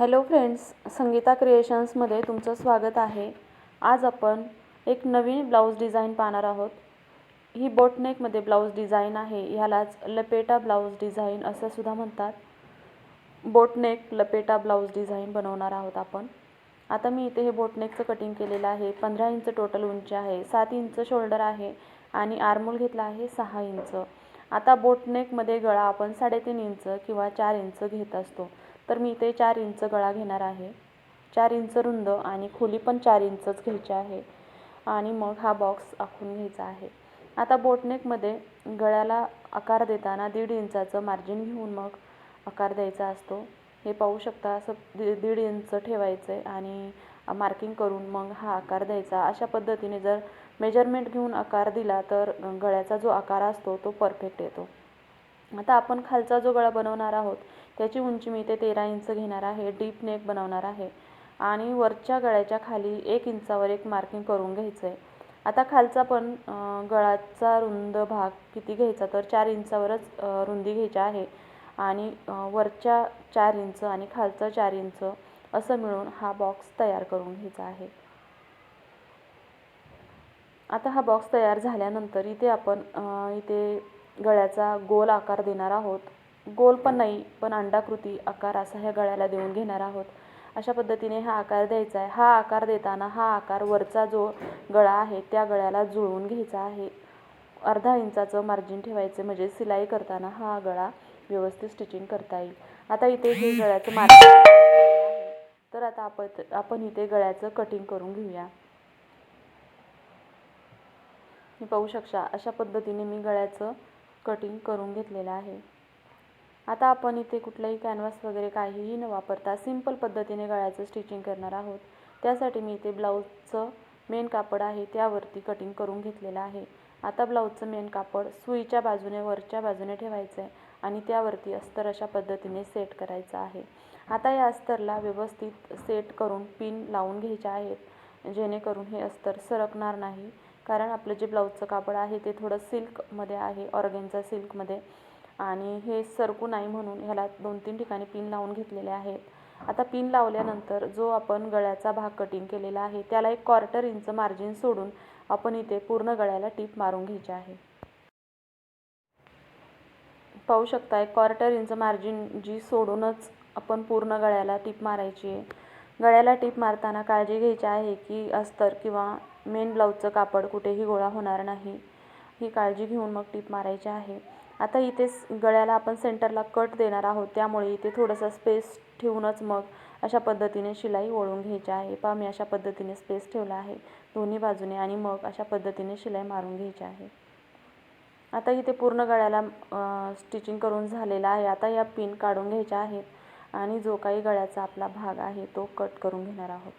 Hello friends Sangeeta क्रिएशन्समध्ये तुमचं स्वागत आहे. आज आपण एक नवीन ब्लाऊज डिझाईन पाहणार आहोत. ही बोटनेकमध्ये ब्लाऊज डिझाईन आहे. ह्यालाच लपेटा ब्लाऊज डिझाईन असं सुद्धा म्हणतात. बोटनेक लपेटा ब्लाऊज डिझाईन बनवणार आहोत आपण. आता मी इथे हे बोटनेकचं कटिंग केलेलं आहे. पंधरा इंच टोटल उंची आहे सात इंच शोल्डर आहे आणि आर्मोल घेतला आहे सहा इंच. आता बोटनेकमध्ये गळा आपण साडेतीन इंच किंवा चार इंच घेत असतो. तर मी इथे चार इंच गळा घेणार आहे. चार इंच रुंद आणि खोली पण चार इंचच घ्यायची आहे. आणि मग हा बॉक्स आखून घ्यायचा आहे. आता बोटनेकमध्ये गळ्याला आकार देताना दीड इंचाचं मार्जिन घेऊन मग आकार द्यायचा असतो. हे पाहू शकता असं दि दीड इंच ठेवायचं आहे आणि मार्किंग करून मग हा आकार द्यायचा. अशा पद्धतीने जर मेजरमेंट घेऊन आकार दिला तर गळ्याचा जो आकार असतो तो परफेक्ट येतो. आता आपण खालचा जो गळा बनवणार आहोत त्याची उंची मी इथे तेरा इंच घेणार आहे डीप नेक बनवणार आहे. आणि वरच्या गळ्याच्या खाली एक इंचावर एक मार्किंग करून घ्यायचं आहे आता खालचा पण गळाचा रुंद भाग किती घ्यायचा तर चार इंचावरच रुंदी घ्यायची आहे. आणि वरच्या चार इंच आणि खालचं चार इंच असं मिळून हा बॉक्स तयार करून घ्यायचा आहे. आता हा बॉक्स तयार झाल्यानंतर इथे आपण इथे गळ्याचा गोल आकार देणार आहोत. गोल पण नाही पण अंडाकृती आकार असा ह्या गळ्याला देऊन घेणार आहोत. अशा पद्धतीने हा आकार द्यायचा आहे. हा आकार देताना हा आकार वरचा जो गळा आहे त्या गळ्याला जुळवून घ्यायचा आहे. अर्धा इंचाचं मार्जिन ठेवायचं म्हणजे सिलाई करताना हा गळा व्यवस्थित स्टिचिंग करता येईल. आता इथे हे गळ्याचं मार्जिन तर आता आपण आपण इथे गळ्याचं कटिंग करून घेऊया. मी पाहू शकता अशा पद्धतीने मी गळ्याचं कटिंग करून घेतलेलं आहे. आता आपण इथे कुठलाही कॅनव्हास वगैरे काहीही न वापरता सिंपल पद्धतीने गळ्याचं स्टिचिंग करणार आहोत. त्यासाठी मी इथे ब्लाऊजचं मेन कापड आहे त्यावरती कटिंग करून घेतलेलं आहे. आता ब्लाऊजचं मेन कापड सुईच्या बाजूने वरच्या बाजूने ठेवायचं आहे आणि त्यावरती अस्तर अशा पद्धतीने सेट करायचं आहे. आता या अस्तरला व्यवस्थित सेट करून पिन लावून घ्यायचे आहेत जेणेकरून हे अस्तर सरकणार नाही. कारण आपलं जे ब्लाऊजचं कापड आहे ते थोडं सिल्कमध्ये आहे ऑर्गेनचा सिल्कमध्ये. आणि हे सरकू नाही म्हणून ह्याला दोन तीन ठिकाणी पिन लावून घेतलेले आहेत. आता पिन लावल्यानंतर जो आपण गळ्याचा भाग कटिंग केलेला आहे त्याला एक क्वार्टर इंच मार्जिन सोडून आपण इथे पूर्ण गळ्याला टीप मारून घ्यायची आहे. पाहू शकता एक क्वार्टर इंच मार्जिन जी सोडूनच आपण पूर्ण गळ्याला टीप मारायची आहे. गळ्याला टीप मारताना काळजी घ्यायची आहे की अस्तर किंवा मेन ब्लाऊजचं कापड कुठेही गोळा होणार नाही. ही काळजी घेऊन मग टीप मारायची आहे. आता इथे गळ्याला आपण सेंटरला कट देणार आहोत. त्यामुळे इथे थोडंसं स्पेस ठेवूनच मग अशा पद्धतीने शिलाई ओळून घ्यायची आहे. पहा मी अशा पद्धतीने स्पेस ठेवला आहे दोन्ही बाजूने आणि मग अशा पद्धतीने शिलाई मारून घ्यायची आहे. आता इथे पूर्ण गळ्याला स्टिचिंग करून झालेलं आहे. आता या पिन काढून घ्यायच्या आहेत. आणि जो काही गळ्याचा आपला भाग आहे तो कट करून घेणार आहोत.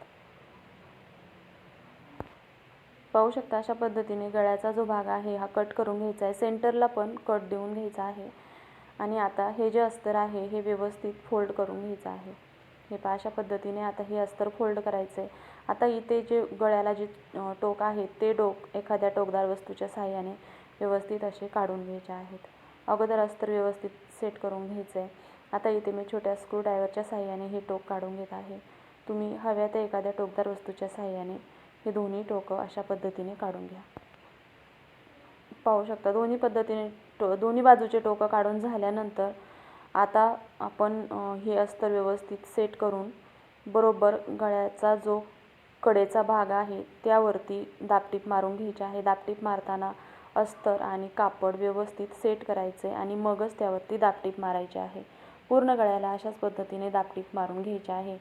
पाहू शकता अशा पद्धतीने गळ्याचा जो भाग आहे हा कट करून घ्यायचा आहे. सेंटरला पण कट देऊन घ्यायचा आहे. आणि आता हे जे अस्तर आहे हे व्यवस्थित फोल्ड करून घ्यायचं आहे. हे पहा अशा पद्धतीने आता हे अस्तर फोल्ड करायचं आहे आता इथे जे गळ्याला जे टोक आहे ते टोक एखाद्या टोकदार वस्तूच्या साह्याने व्यवस्थित असे काढून घ्यायचे आहेत. अगोदर अस्तर व्यवस्थित सेट करून घ्यायचं आहे आता इथे मी छोट्या स्क्रूड्रायव्हरच्या साह्याने हे टोक काढून घेत आहे. तुम्ही हव्या त्या एखाद्या टोकदार वस्तूच्या साह्याने हे दोन्ही टोकं अशा पद्धतीने काढून घ्या. पाहू शकता दोन्ही पद्धतीने टो दोन्ही बाजूचे टोकं काढून झाल्यानंतर आता आपण हे अस्तर व्यवस्थित सेट करून बरोबर गळ्याचा जो कडेचा भाग आहे त्यावरती दापटीप मारून घ्यायची आहे. दापटीप मारताना अस्तर आणि कापड व्यवस्थित सेट करायचे आणि मगच त्यावरती दापटीप मारायचे आहे. पूर्ण गळ्याला अशाच पद्धतीने दापटीप मारून घ्यायचे आहे.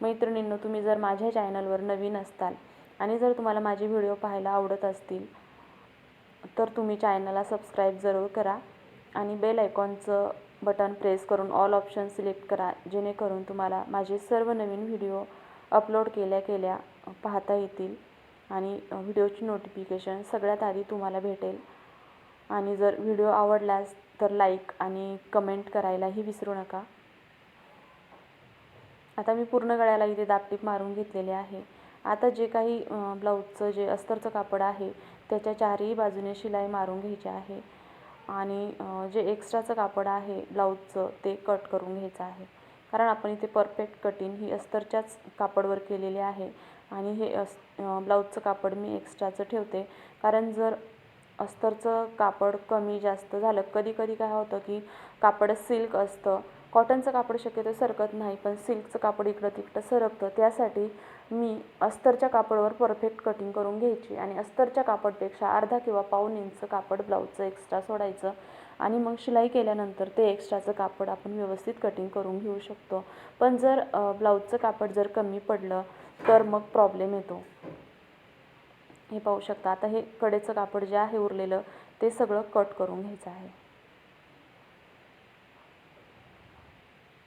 मैत्रिणींनो तुम्ही जर माझ्या चॅनलवर नवीन असताल आणि जर तुम्हाला माझे व्हिडिओ पाहायला आवडत असतील तर तुम्ही चॅनलला सबस्क्राईब जरूर करा आणि बेल आयकॉनचं बटन प्रेस करून ऑल ऑप्शन सिलेक्ट करा जेणेकरून तुम्हाला माझे सर्व नवीन व्हिडिओ अपलोड केल्या केल्या पाहता येतील आणि व्हिडिओची नोटिफिकेशन सगळ्यात आधी तुम्हाला भेटेल. आणि जर व्हिडिओ आवडल्यास तर लाईक आणि कमेंट करायलाही विसरू नका. आता मी पूर्ण गळ्याला इथे दापटीप मारून घेतलेले आहे. आता जे काही ब्लाऊजचं जे अस्तरचं कापड आहे त्याच्या चारही बाजूने शिलाई मारून घ्यायची आहे. आणि जे एक्स्ट्राचं कापड आहे ब्लाऊजचं ते कट करून घ्यायचं आहे. कारण आपण इथे परफेक्ट कटिंग ही अस्तरच्याच कापडवर केलेली आहे. आणि हे अस ब्लाऊजचं कापड मी एक्स्ट्राचं ठेवते. कारण जर अस्तरचं कापड कमी जास्त झालं. कधी कधी काय होतं की कापड सिल्क असतं. कॉटनचं कापड शक्यतो सरकत नाही पण सिल्कचं कापड इकडं तिकडं सरकतं. त्यासाठी मी अस्तरच्या कापडावर परफेक्ट कटिंग करून घ्यायची आणि अस्तरच्या कापडपेक्षा अर्धा किंवा पाऊन इंच कापड ब्लाऊजचं एक्स्ट्रा सोडायचं आणि मग शिलाई केल्यानंतर ते एक्स्ट्राचं कापड आपण व्यवस्थित कटिंग करून घेऊ शकतो. पण जर ब्लाऊजचं कापड जर कमी पडलं तर मग प्रॉब्लेम येतो. हे पाहू शकता. आता हे कडेचं कापड जे आहे उरलेलं ते सगळं कट करून घ्यायचं आहे.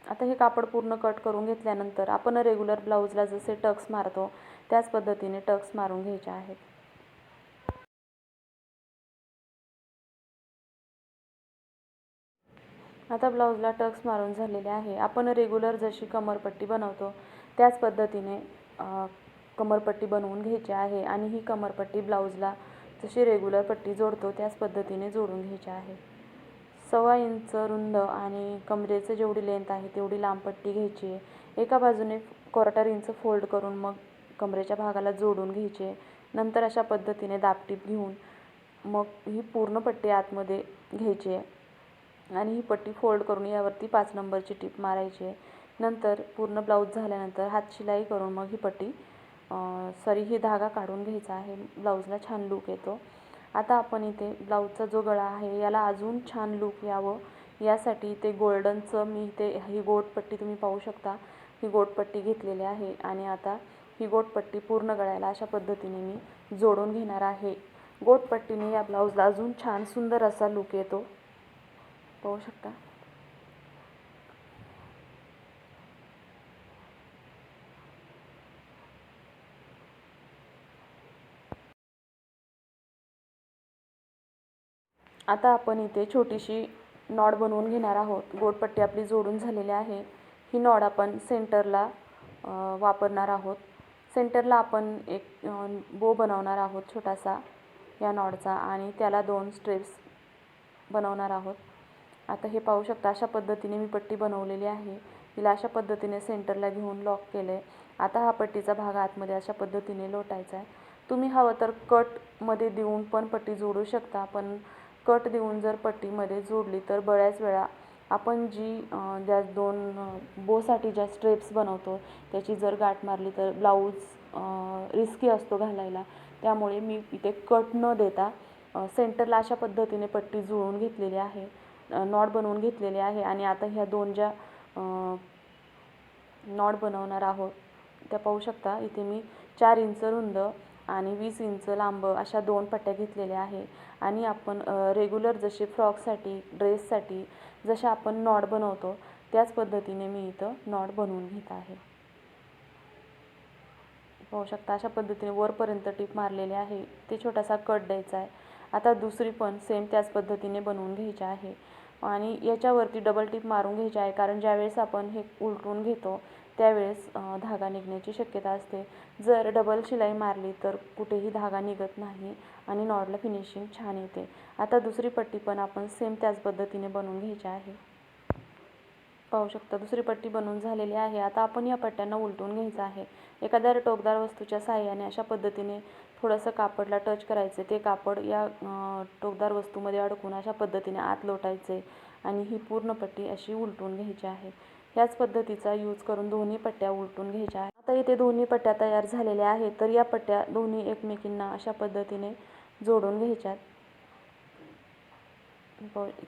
आता हे कापड पूर्ण कट करून घेतल्यानंतर आपण रेग्युलर ब्लाऊजला जसे टक्स मारतो त्याच पद्धतीने टक्स मारून घ्यायचे आहेत. आता ब्लाऊजला टक्स मारून झालेले आहे. आपण रेग्युलर जशी कमरपट्टी बनवतो त्याच पद्धतीने कमरपट्टी बनवून घ्यायची आहे आणि ही कमरपट्टी ब्लाऊजला जशी रेग्युलर पट्टी जोडतो त्याच पद्धतीने जोडून घ्यायची आहे. सव्वा इंच रुंद आणि कमरेचं जेवढी लेंथ आहे तेवढी लांब पट्टी घ्यायची आहे. एका बाजूने क्वार्टर इंच फोल्ड करून मग कमरेच्या भागाला जोडून घ्यायची आहे. नंतर अशा पद्धतीने दापटीप घेऊन मग ही पूर्ण पट्टी आतमध्ये घ्यायची आहे. आणि ही पट्टी फोल्ड करून यावरती पाच नंबरची टीप मारायची आहे. नंतर पूर्ण ब्लाऊज झाल्यानंतर हात शिलाई करून मग ही पट्टी सॉरी ही धागा काढून घ्यायचा आहे. ब्लाऊजला छान लूक येतो. आता आपण इथे ब्लाऊजचा जो गळा आहे याला अजून छान लूक यावं. यासाठी इथे गोल्डनचं मी इथे ही गोटपट्टी तुम्ही पाहू शकता. ही गोटपट्टी घेतलेली आहे आणि आता ही गोटपट्टी पूर्ण गळ्याला अशा पद्धतीने मी जोडून घेणार आहे. गोटपट्टीने या ब्लाऊजला अजून छान सुंदर असा लूक येतो. पाहू शकता? आता आपण इथे छोटीशी नॉड बनवून घेणार आहोत. गोडपट्टी आपली जोडून झालेली आहे. ही नॉड आपण सेंटरला वापरणार आहोत. सेंटरला आपण एक बो बनवणार आहोत छोटासा या नॉडचा आणि त्याला दोन स्ट्रेप्स बनवणार आहोत. आता हे पाहू शकता अशा पद्धतीने मी पट्टी बनवलेली आहे. तिला अशा पद्धतीने सेंटरला घेऊन लॉक केलं आहे आता हा पट्टीचा भाग आतमध्ये अशा पद्धतीने लोटायचा आहे. तुम्ही हवं तर कटमध्ये देऊन पण पट्टी जोडू शकता पण कट देऊन जर पट्टीमध्ये जोडली तर बऱ्याच वेळा आपण जी ज्या दोन बोसाठी ज्या स्ट्रेप्स बनवतो त्याची जर गाठ मारली तर ब्लाऊज रिस्की असतो घालायला. त्यामुळे मी इथे कट न देता सेंटरला अशा पद्धतीने पट्टी जुळून घेतलेली आहे नॉट बनवून घेतलेली आहे आणि आता ह्या दोन ज्या नॉट बनवणार आहोत त्या पाहू शकता इथे मी चार इंच रुंद आणि वीस इंच लांब अशा दोन पट्ट्या घेतलेल्या आहे. आणि आपण रेग्युलर जसे फ्रॉकसाठी ड्रेससाठी जशा आपण नॉट बनवतो त्याच पद्धतीने मी इथं नॉट बनवून घेत आहे. पाहू शकता अशा पद्धतीने वरपर्यंत टीप मारलेली आहे. ते छोटासा कट द्यायचा आहे. आता दुसरी पण सेम त्याच पद्धतीने बनवून घ्यायची आहे. आणि याच्यावरती डबल टीप मारून घ्यायची आहे कारण ज्यावेळेस आपण हे उलटून घेतो त्यावेळेस धागा निघण्याची शक्यता असते. जर डबल शिलाई मारली तर कुठेही धागा निघत नाही आणि नॉडला फिनिशिंग छान येते. आता दुसरी पट्टी पण आपण सेम त्याच पद्धतीने बनवून घ्यायची आहे. पाहू शकता दुसरी पट्टी बनवून झालेली आहे. आता आपण या पट्ट्यांना उलटून घ्यायचं आहे. एखाद्या टोकदार वस्तूच्या साह्याने अशा पद्धतीने थोडंसं कापडला टच करायचे. ते कापड या टोकदार वस्तूमध्ये अडकून अशा पद्धतीने आत लोटायचे आणि ही पूर्ण पट्टी अशी उलटून घ्यायची आहे. ह्याच पद्धतीचा यूज करून दोन्ही पट्ट्या उलटून घ्यायच्या आहेत. आता इथे दोन्ही पट्ट्या तयार झालेल्या आहेत तर या पट्ट्या दोन्ही एकमेकींना अशा पद्धतीने जोडून घ्यायच्यात.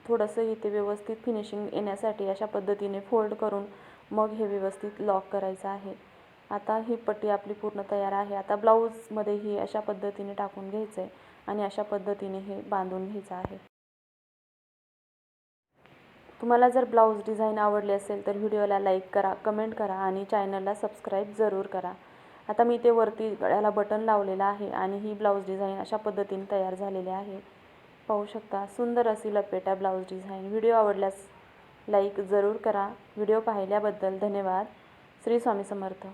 थोडंसं इथे व्यवस्थित फिनिशिंग येण्यासाठी अशा पद्धतीने फोल्ड करून मग हे व्यवस्थित लॉक करायचं आहे. आता ही पट्टी आपली पूर्ण तयार आहे. आता ब्लाऊजमध्ये ही अशा पद्धतीने टाकून घ्यायचं आहे आणि अशा पद्धतीने हे बांधून घ्यायचं आहे. तुम्हाला जर ब्लाऊज डिझाईन आवडली असेल तर व्हिडिओला लाईक करा कमेंट करा आणि चॅनलला सबस्क्राईब जरूर करा. आता मी ते वरती गळ्याला बटन लावलेलं आहे आणि ही ब्लाऊज डिझाईन अशा पद्धतीने तयार झालेली आहे. पाहू शकता सुंदर अशी लपेटा ब्लाऊज डिझाईन. व्हिडिओ आवडल्यास लाईक जरूर करा. व्हिडिओ पाहिल्याबद्दल धन्यवाद. श्री स्वामी समर्थ.